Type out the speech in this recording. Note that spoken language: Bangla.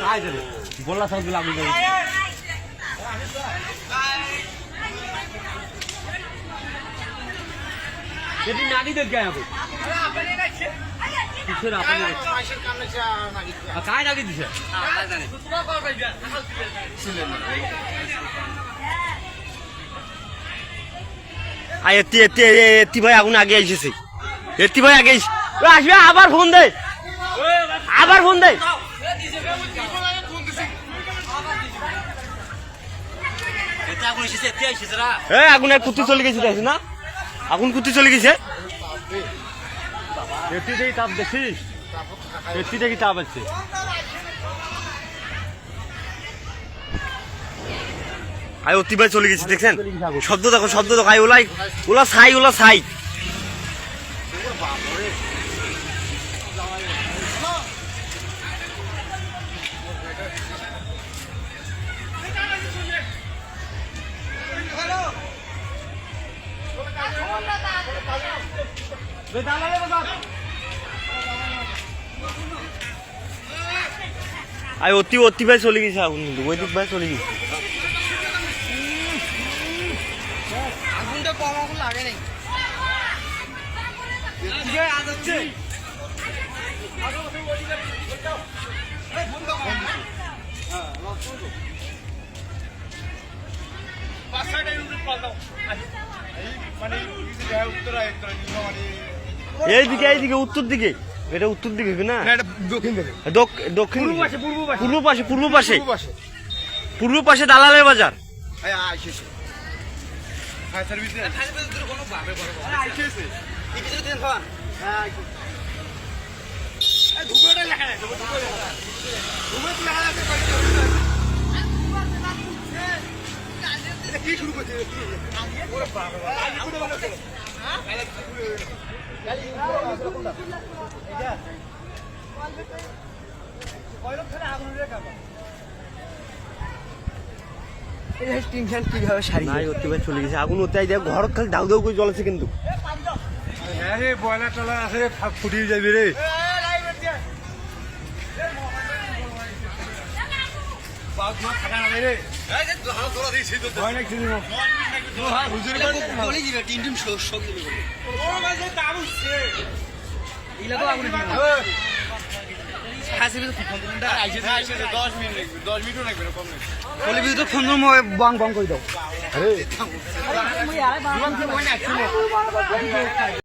काय झालं बोलला सांगतो लागून जाईल किती नाडी देत काय आपण तिथे आपण काय नाडी दिसे আর এতি এতি এতি ভাই আগুন আগে এসেছে এতি ভাই আগে আসবে আবার ফোন দে। আবার ফোন দে। এ আগুনের কুতি চলে গেছে দেখিস না। আগুন কুতি চলে গেছে। এটি দেখি তাপ দেখিস এটি দেখি তাপ আছে। আয় অতি ভাই চলে গেছে, দেখছেন? শব্দ দেখো শব্দ দেখো আয় ওলাই, ওলা ছাই ওলা ছাই। আয় অতি অতি ভাই চলে গেছে আগুন কিন্তু। ওই ভাই চলে গেছে। কম লাগে নাই। এইদিকে এইদিকে উত্তর দিকে এটা উত্তর দিকে না? দক্ষিণ পূর্ব পাশে পূর্ব পাশে। পূর্ব পাশে পূর্ব পাশে। দালালের বাজার। আয় শেষে ফায়ার সার্ভিস কোনো ভাবে বড় আইছে কি কিছু দিন ফোন হ্যাঁ এই ধুবড়ে লেখা আছে ধুবড়ে লেখা আছে ধুবড়ে তো লেখা আছে এটা কি শুরু করছে ওরে বাবা আগুনে বলো তো কীভাবে সারি নাই অতি চলে গেছে। আগুন অতি আই ঘর খালি দাউ দাউ করে জ্বলেছে কিন্তু। হ্যাঁ রে বয়লার টলা আছে রে ফুটিয়ে যাবি রে। লাগছে নি মোর? বং বং করে দাও।